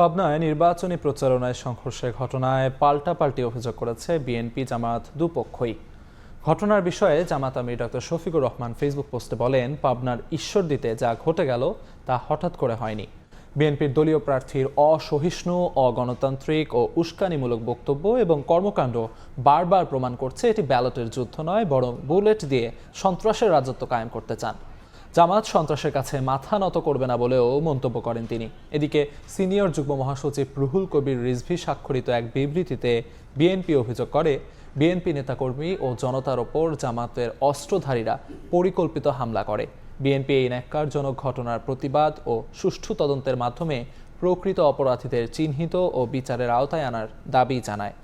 পাবনায় নির্বাচনী প্রচারণায় সংঘর্ষের ঘটনায় পাল্টাপাল্টি অভিযোগ করেছে বিএনপি জামাত দুপক্ষই। ঘটনার বিষয়ে জামাত আমির ডক্টর শফিকুর রহমান ফেসবুক পোস্টে বলেন, পাবনার ঈশ্বরদীতে যা ঘটে গেল তা হঠাৎ করে হয়নি। বিএনপির দলীয় প্রার্থীর অসহিষ্ণু, অগণতান্ত্রিক ও উস্কানিমূলক বক্তব্য এবং কর্মকাণ্ড বারবার প্রমাণ করছে এটি ব্যালটের যুদ্ধ নয়, বরং বুলেট দিয়ে সন্ত্রাসের রাজত্ব কায়েম করতে চান। জামাত সন্ত্রাসের কাছে মাথা নত করবে না বলেও মন্তব্য করেন তিনি। এদিকে সিনিয়র যুগ্ম মহাসচিব রুহুল কবির রিজভি স্বাক্ষরিত এক বিবৃতিতে বিএনপি অভিযোগ করে, বিএনপি নেতাকর্মী ও জনতার ওপর জামাতের অস্ত্রধারীরা পরিকল্পিত হামলা করে। বিএনপি এই ন্যাক্কারজনক ঘটনার প্রতিবাদ ও সুষ্ঠু তদন্তের মাধ্যমে প্রকৃত অপরাধীদের চিহ্নিত ও বিচারের আওতায় আনার দাবি জানায়।